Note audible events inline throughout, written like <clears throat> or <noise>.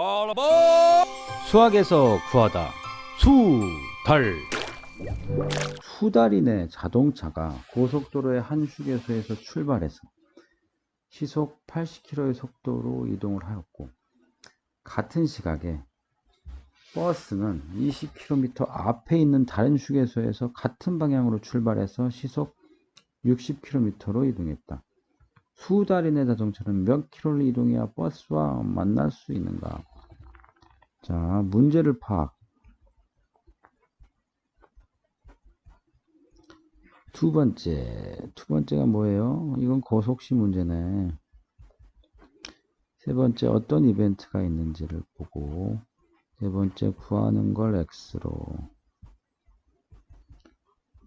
All aboard! 수학에서 구하다 수달 수달이네 자동차가 고속도로의 한 휴게소에서 출발해서 시속 80km의 속도로 이동을 하였고 같은 시각에 버스는 20km 앞에 있는 다른 휴게소에서 같은 방향으로 출발해서 시속 60km로 이동했다. 수달인의 자동차는 몇 킬로를 이동해야 버스와 만날 수 있는가? 자, 문제를 파악. 두 번째, 두 번째가 뭐예요? 이건 고속시 문제네. 세 번째, 어떤 이벤트가 있는지를 보고, 네 번째, 구하는 걸 X로.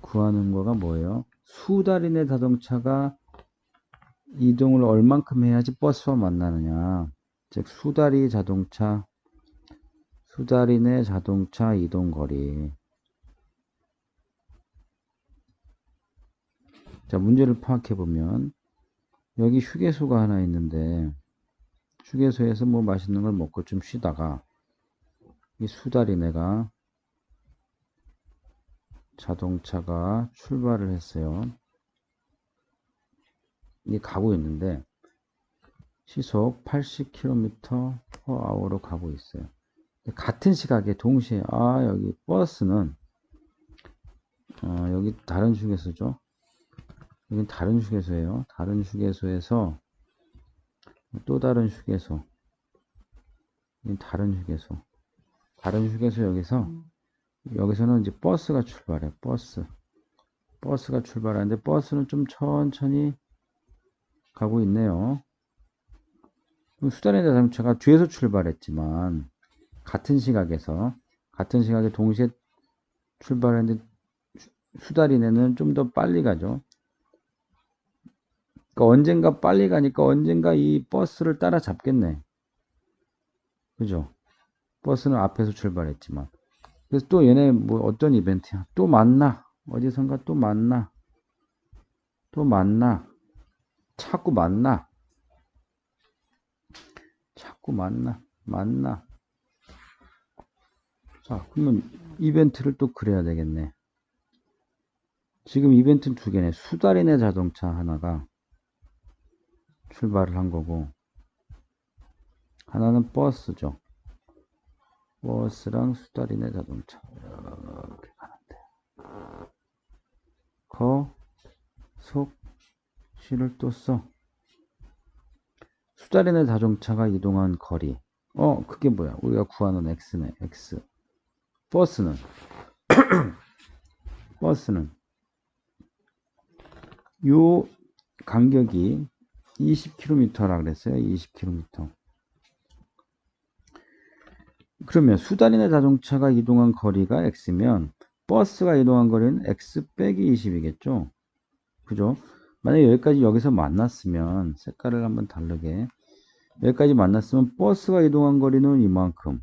구하는 거가 뭐예요? 수달인의 자동차가 이동을 얼만큼 해야지 버스와 만나느냐. 즉, 수다리 자동차, 수달인의 자동차 이동 거리. 자, 문제를 파악해 보면, 여기 휴게소가 하나 있는데, 휴게소에서 뭐 맛있는 걸 먹고 좀 쉬다가, 이 수달이네가 자동차가 출발을 했어요. 이게 가고 있는데, 시속 80km h 로 가고 있어요. 같은 시각에 동시에 아 여기 버스는 아, 여기 다른 휴게소죠. 여긴 다른 휴게소예요. 다른 휴게소에서 또 다른 휴게소. 여긴 다른 휴게소. 다른 휴게소 여기서 여기서는 이제 버스가 출발해. 버스. 버스가 출발하는데 버스는 좀 천천히 가고 있네요. 수단의 자동차가 뒤에서 출발했지만 같은 시각에서 같은 시각에 동시에 출발했는데 수다리네는 좀 더 빨리 가죠. 그러니까 언젠가 빨리 가니까 언젠가 이 버스를 따라잡겠네. 그죠? 버스는 앞에서 출발했지만. 그래서 또 얘네 뭐 어떤 이벤트야? 또 만나. 어디선가 또 만나. 또 만나. 자꾸 만나. 자꾸 만나. 만나. 자, 그러면 이벤트를 또 그려야 되겠네. 지금 이벤트는 두 개네. 수달인의 자동차 하나가 출발을 한 거고, 하나는 버스죠. 버스랑 수달인의 자동차. 이렇게 가는데. 거, 속, 시를 또 써. 수달인의 자동차가 이동한 거리. 어, 그게 뭐야? 우리가 구하는 X네, X. 버스는 <clears throat> 버스는 요 간격이 20km라 그랬어요. 20km. 그러면 수단인의 자동차가 이동한 거리가 x면 버스가 이동한 거리는 x 빼기 20이겠죠. 그죠? 만약에 여기까지 여기서 만났으면 색깔을 한번 다르게 여기까지 만났으면 버스가 이동한 거리는 이만큼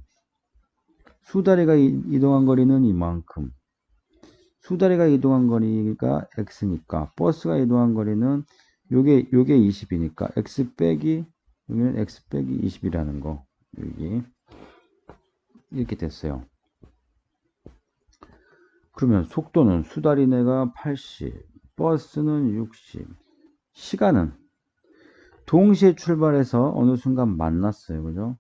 수다리가 이동한 거리는 이만큼. 수다리가 이동한 거리가 x니까 버스가 이동한 거리는 요게 요게 20이니까 x 빼기 여기는 x 빼기 20이라는 거 여기 이렇게 됐어요. 그러면 속도는 수다리네가 80, 버스는 60, 시간은 동시에 출발해서 어느 순간 만났어요. 그죠?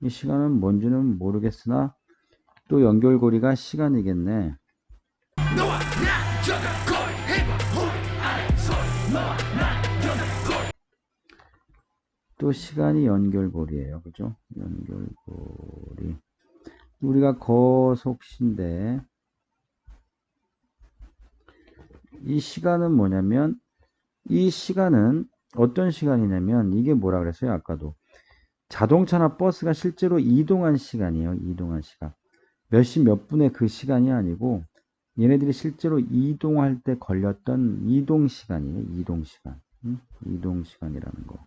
이 시간은 뭔지는 모르겠으나 또 연결고리가 시간이겠네. 또 시간이 연결고리예요. 그죠? 연결고리. 우리가 거속신데 이 시간은 뭐냐면 이 시간은 어떤 시간이냐면 이게 뭐라 그랬어요? 아까도 자동차나 버스가 실제로 이동한 시간이에요. 이동한 시간. 몇 시 몇 분의 그 시간이 아니고 얘네들이 실제로 이동할 때 걸렸던 이동 시간이에요. 이동 시간. 응? 이동 시간이라는 거.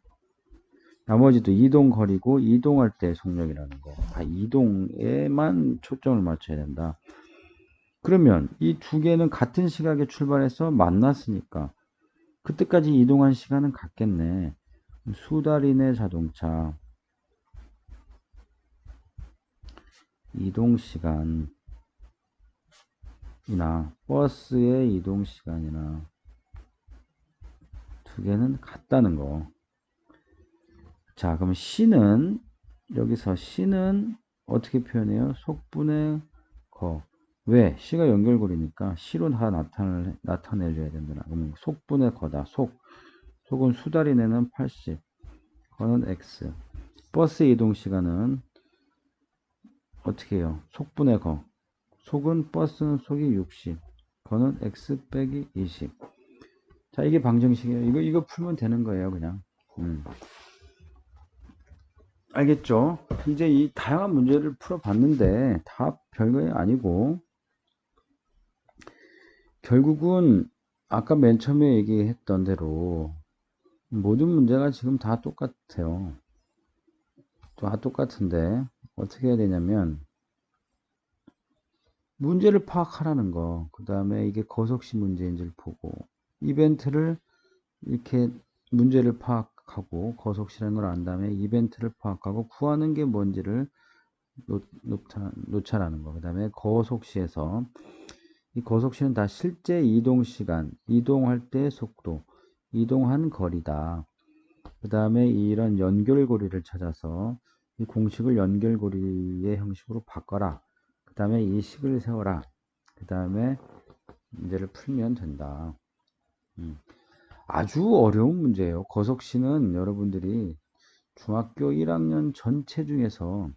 나머지도 이동 거리고 이동할 때 속력이라는 거. 다 이동에만 초점을 맞춰야 된다. 그러면 이 두 개는 같은 시각에 출발해서 만났으니까 그때까지 이동한 시간은 같겠네. 수달인의 자동차 이동 시간이나 버스의 이동 시간이나 두 개는 같다는 거. 자, 그럼 C는 여기서 C는 어떻게 표현해요? 속분의 거. 왜? C가 연결고리니까 C로 다 나타내, 나타내줘야 된다. 그럼 속분의 거다. 속. 속은 수다리 내는 80. 거는 X. 버스 이동 시간은 어떻게 해요? 속분의 거. 속은 버스는 속이 60. 거는 X 빼기 20. 자, 이게 방정식이에요. 이거, 이거 풀면 되는 거예요, 그냥. 음. 알겠죠? 이제 이 다양한 문제를 풀어봤는데, 다 별거 아니고, 결국은, 아까 맨 처음에 얘기했던 대로, 모든 문제가 지금 다 똑같아요. 다 똑같은데, 어떻게 해야 되냐면, 문제를 파악하라는 거, 그 다음에 이게 거속시 문제인지를 보고, 이벤트를 이렇게 문제를 파악하고 거속시라는 걸 안 다음에 이벤트를 파악하고 구하는 게 뭔지를 놓, 놓자, 놓자라는 거. 그 다음에 거속시에서 이 거속시는 다 실제 이동 시간, 이동할 때 속도, 이동한 거리다. 그 다음에 이런 연결고리를 찾아서 이 공식을 연결고리의 형식으로 바꿔라. 그 다음에 이 식을 세워라. 그 다음에 문제를 풀면 된다. 음. 아주 어려운 문제예요. 거석시는 여러분들이 중학교 1학년 전체 중에서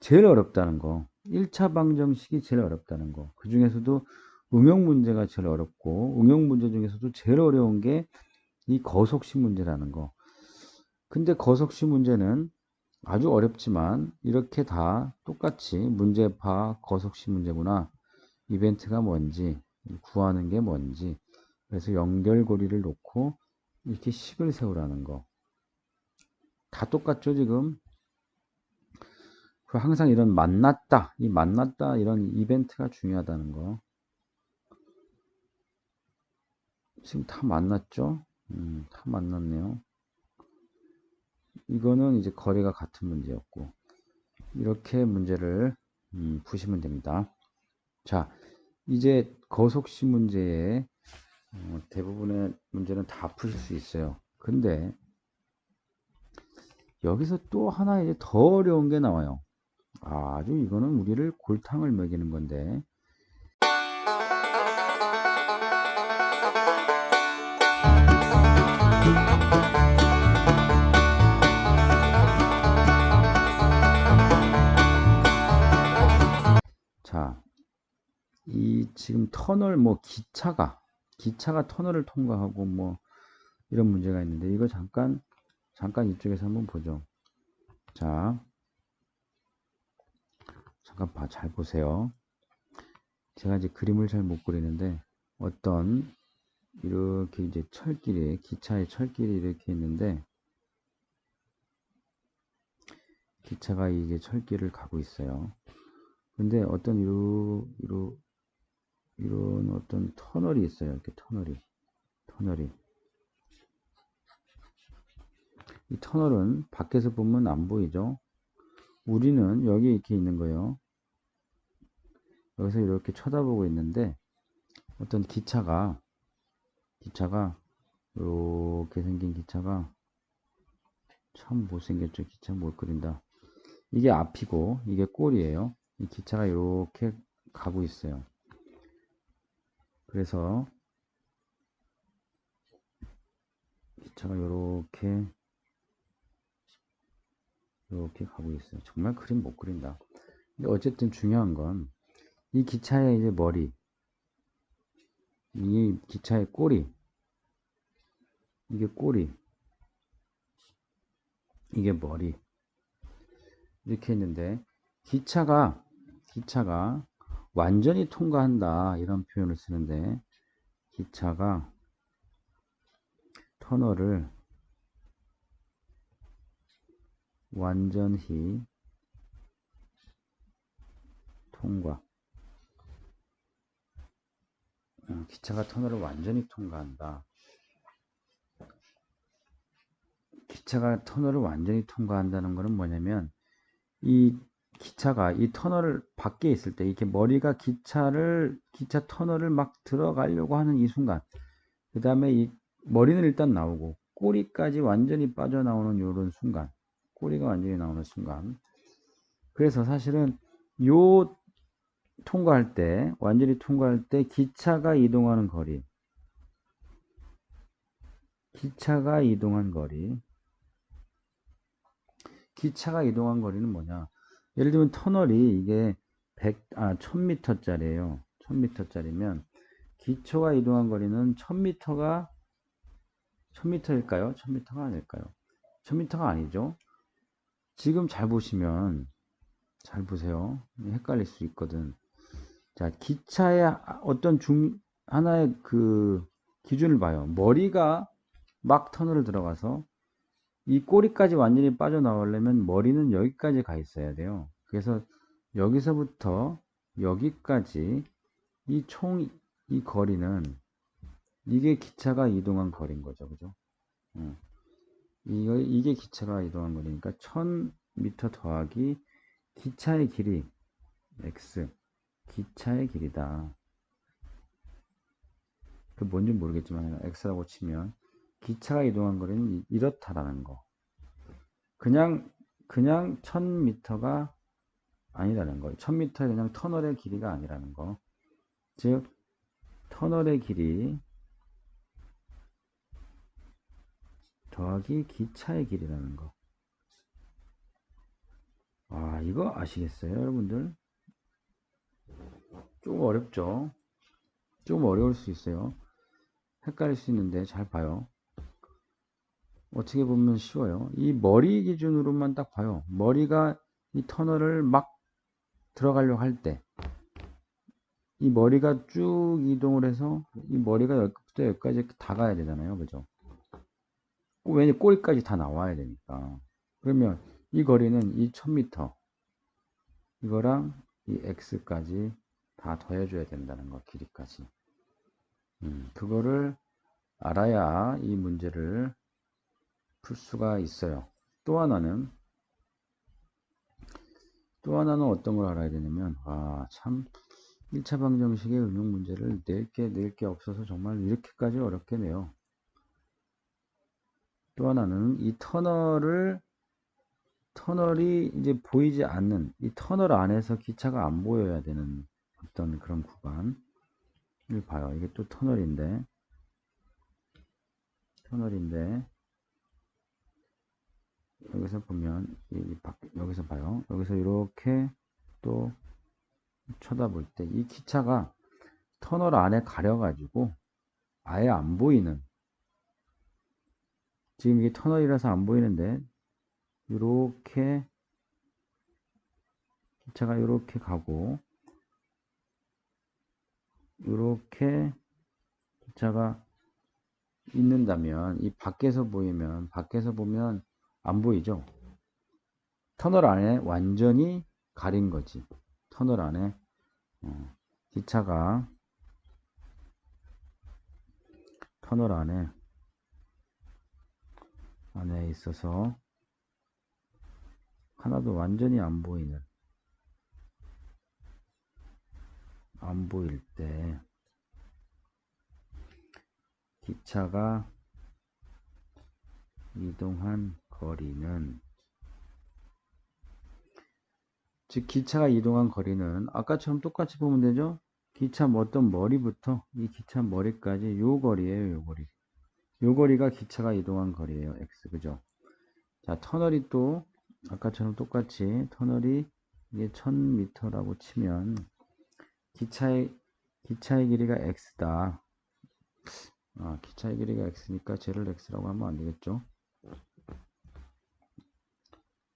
제일 어렵다는 거. 1차 방정식이 제일 어렵다는 거. 그 중에서도 응용 문제가 제일 어렵고, 응용 문제 중에서도 제일 어려운 게 이 거속시 문제라는 거. 근데 거속시 문제는 아주 어렵지만, 이렇게 다 똑같이 문제파 거속시 문제구나. 이벤트가 뭔지, 구하는 게 뭔지, 그래서 연결고리를 놓고 이렇게 식을 세우라는 거. 다 똑같죠, 지금? 그 항상 이런 만났다, 이 만났다, 이런 이벤트가 중요하다는 거. 지금 다 만났죠? 음, 다 만났네요. 이거는 이제 거리가 같은 문제였고, 이렇게 문제를 음, 푸시면 됩니다. 자, 이제 거속시 문제에 어, 대부분의 문제는 다 풀 수 있어요. 근데 여기서 또 하나 이제 더 어려운 게 나와요. 아주 이거는 우리를 골탕을 먹이는 건데 자, 이 지금 터널 뭐 기차가 기차가 터널을 통과하고 뭐 이런 문제가 있는데 이거 잠깐 잠깐 이쪽에서 한번 보죠. 자, 잠깐 봐, 잘 보세요. 제가 이제 그림을 잘 못 그리는데 어떤 이렇게 이제 철길에 기차의 철길이 이렇게 있는데 기차가 이게 철길을 가고 있어요. 근데 어떤 이로 이로 이런 어떤 터널이 있어요. 이렇게 터널이 터널이 이 터널은 밖에서 보면 안 보이죠. 우리는 여기 이렇게 있는 거예요. 여기서 이렇게 쳐다보고 있는데 어떤 기차가 기차가 이렇게 생긴 기차가 참 못생겼죠. 기차 못 그린다. 이게 앞이고 이게 꼴이에요. 이 기차가 이렇게 가고 있어요. 그래서 기차가 이렇게 이렇게 가고 있어요. 정말 그림 못 그린다. 근데 어쨌든 중요한 건 이 기차의 이제 머리, 이 기차의 꼬리, 이게 꼬리, 이게 머리 이렇게 했는데 기차가 기차가 완전히 통과한다 이런 표현을 쓰는데 기차가 터널을 완전히 통과. 어, 기차가 터널을 완전히 통과한다. 기차가 터널을 완전히 통과한다는 것은 뭐냐면 이 기차가 이 터널을 밖에 있을 때 이렇게 머리가 기차를 기차 터널을 막 들어가려고 하는 이 순간 그 다음에 이 머리는 일단 나오고 꼬리까지 완전히 빠져나오는 요런 순간 꼬리가 완전히 나오는 순간. 그래서 사실은 요 통과할 때 완전히 통과할 때 기차가 이동하는 거리 기차가 이동한 거리 기차가 이동한 거리는 뭐냐 예를 들면 터널이 이게 100, 아, 1000m짜리예요 1000m짜리면 기초가 이동한 거리는 1000m가 1000m일까요? 1000m가 아닐까요? 1000m가 아니죠. 지금 잘 보시면 잘 보세요. 헷갈릴 수 있거든. 자, 기차의 어떤 중 하나의 그 기준을 봐요. 머리가 막 터널을 들어가서 이 꼬리까지 완전히 빠져나오려면 머리는 여기까지 가 있어야 돼요. 그래서 여기서부터 여기까지 이 총이 거리는 이게 기차가 이동한 거리인 거죠. 그죠? 어. 이거, 이게 기차가 이동한 거리니까 1000m 더하기 기차의 길이 x 기차의 길이다. 그 뭔지 모르겠지만 x라고 치면 기차가 이동한 거리는 이렇다라는 거. 그냥 그냥 1000m가 아니라는 거예요. 1000m의 그냥 터널의 길이가 아니라는 거. 즉 터널의 길이 더하기 기차의 길이라는 거. 아, 이거 아시겠어요, 여러분들? 조금 어렵죠? 조금 어려울 수 있어요. 헷갈릴 수 있는데 잘 봐요. 어떻게 보면 쉬워요. 이 머리 기준으로만 딱 봐요. 머리가 이 터널을 막 들어가려고 할 때, 이 머리가 쭉 이동을 해서 이 머리가 여기부터 여기까지 다 가야 되잖아요. 그죠? 왜냐 꼬리까지 다 나와야 되니까. 그러면 이 거리는 이 1000m 이거랑 이 x까지 다 더해줘야 된다는 거 길이까지. 음, 그거를 알아야 이 문제를 풀 수가 있어요. 또 하나는 또 하나는 어떤 걸 알아야 되냐면 아참 1차 방정식의 응용 문제를 낼 게 낼 게 없어서 정말 이렇게까지 어렵게 내요. 또 하나는 이 터널을 터널이 이제 보이지 않는 이 터널 안에서 기차가 안 보여야 되는 어떤 그런 구간을 봐요. 이게 또 터널인데 터널인데 여기서 보면 여기서 봐요. 여기서 이렇게 또 쳐다볼 때 이 기차가 터널 안에 가려가지고 아예 안 보이는 지금 이게 터널이라서 안 보이는데 이렇게 기차가 이렇게 가고 이렇게 기차가 있는다면 이 밖에서 보이면 밖에서 보면 안 보이죠? 터널 안에 완전히 가린 거지. 터널 안에. 어, 기차가 터널 안에 안에 있어서 하나도 완전히 안 보이는 안 보일 때 기차가 이동한 거리는 즉 기차가 이동한 거리는 아까처럼 똑같이 보면 되죠 기차 어떤 머리부터 이 기차 머리까지 요 거리에요 요 거리 요 거리가 기차가 이동한 거리예요. X. 그죠? 자, 터널이 또 아까처럼 똑같이 터널이 이게 1000m라고 치면 기차의 기차의 길이가 x다. 아, 기차의 길이가 x니까 쟤를 x라고 하면 안 되겠죠?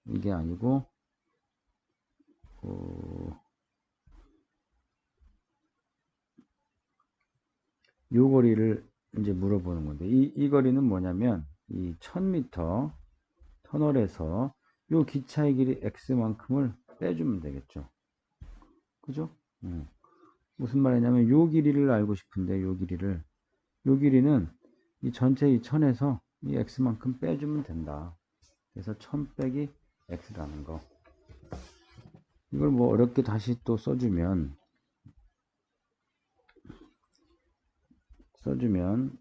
이게 아니고 어, 요 거리를 이제 물어보는 건데 이, 이 거리는 뭐냐면 이 1000m 터널에서 요 기차의 길이 x만큼을 빼주면 되겠죠 그죠 음. 무슨 말이냐면 요 길이를 알고 싶은데 요 길이를 요 길이는 이 전체 이 1000에서 이 x만큼 빼주면 된다 그래서 1000 빼기 x라는 거 이걸 뭐 어렵게 다시 또 써주면 써주면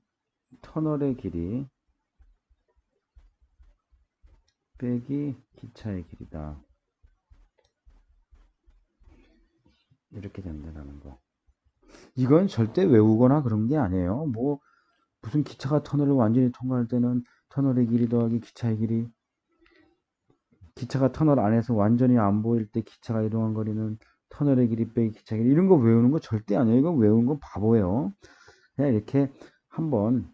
터널의 길이 빼기 기차의 길이다. 이렇게 된다는 거. 이건 절대 외우거나 그런 게 아니에요. 뭐 무슨 기차가 터널을 완전히 통과할 때는 터널의 길이 더하기 기차의 길이 기차가 터널 안에서 완전히 안 보일 때 기차가 이동한 거리는 터널의 길이 빼기 기차의 길이 이런 거 외우는 거 절대 아니에요. 이거 외우는 건 바보예요. 그냥 이렇게 한번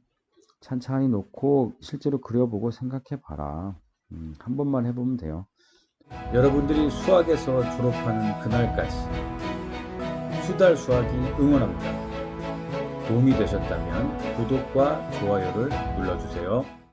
찬찬히 놓고 실제로 그려보고 생각해 봐라. 음, 한 번만 해보면 돼요. 여러분들이 수학에서 졸업하는 그날까지 수달 수학이 응원합니다. 도움이 되셨다면 구독과 좋아요를 눌러주세요.